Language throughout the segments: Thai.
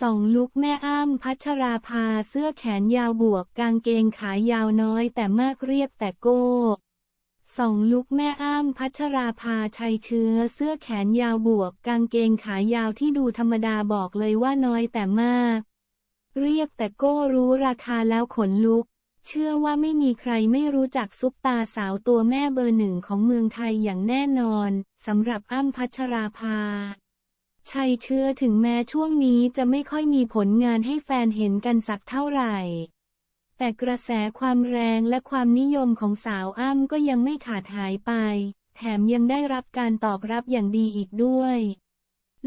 สองลุกแม่อ้ำพัชราภาเสื้อแขนยาวบวกกางเกงขายาวน้อยแต่มากเรียบแต่โก้สองลุกแม่อ้ำพัชราภาชัยเชื้อเสื้อแขนยาวบวกกางเกงขายาวที่ดูธรรมดาบอกเลยว่าน้อยแต่มาก เรียบแต่โก้รู้ราคาแล้วขนลุก เชื่อว่าไม่มีใครไม่รู้จักซุปตาสาวตัวแม่เบอร์หนึ่งของเมืองไทยอย่างแน่นอนสำหรับอ้ำพัชราภา ชัยเชื่อถึงแม้ช่วงนี้จะไม่ค่อยมีผลงานให้แฟนเห็นกันสักเท่าไหร่ แต่กระแสความแรงและความนิยมของสาวอ้ำก็ยังไม่ขาดหายไป แถมยังได้รับการตอบรับอย่างดีอีกด้วย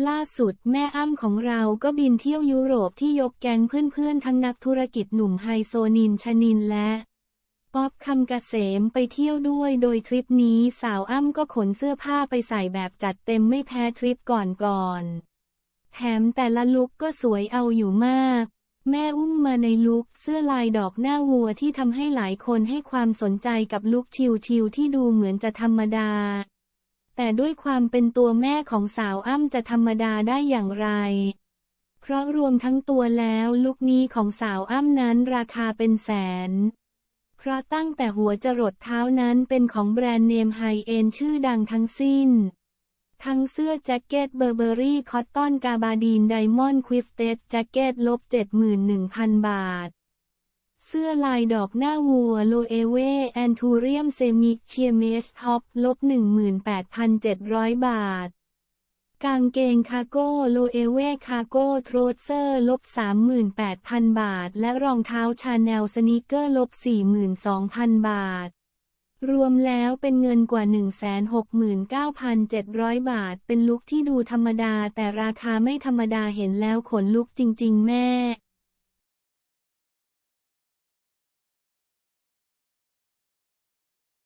ล่าสุดแม่อ้ำของเราก็บินเที่ยวยุโรปที่ยกแก๊งเพื่อนๆ ทั้งนักธุรกิจหนุ่มไฮโซนินชนินและ ป๊อบคำเกษมไปเที่ยวด้วย โดยทริปนี้สาวอ้ำก็ขนเสื้อผ้าไปใส่แบบจัดเต็มไม่แพ้ทริปก่อนๆ แถมแต่ละลุกก็สวยเอาอยู่มาก แม่อุ้มมาในลุกเสื้อลายดอกหน้าวัวที่ทำให้หลายคนให้ความสนใจกับลุกชิวๆที่ดูเหมือนจะธรรมดา แต่ด้วยความเป็นตัวแม่ของสาวอ้ำจะธรรมดาได้อย่างไรเพราะรวมทั้งตัวแล้วลุคนี้ของสาวอ้ำนั้นราคาเป็นแสน เพราะตั้งแต่หัวจรดเท้านั้นเป็นของแบรนด์เนมไฮเอ็นชื่อดังทั้งสิ้น ทั้งเสื้อแจ็คเก็ตเบอร์เบอรี่คอตตอนกาบาดีนไดมอนด์ควิฟเต็ดแจ็คเก็ตลบ 71,000 บาท เสื้อลายดอกหน้าวัวโลเอเวแอนทูเรียมเซมิเชียเมสท็อปลบ 18,700 บาท กางเกงคาโก้โลเอเวคาโก้โทรเซอร์ลบ 38,000 บาท และรองเท้าชาแนลสนิเกอร์ลบ 42,000 บาท รวมแล้วเป็นเงินกว่า 169,700 บาท เป็นลุคที่ดูธรรมดาแต่ราคาไม่ธรรมดาเห็นแล้วขนลุกจริง ๆ แม่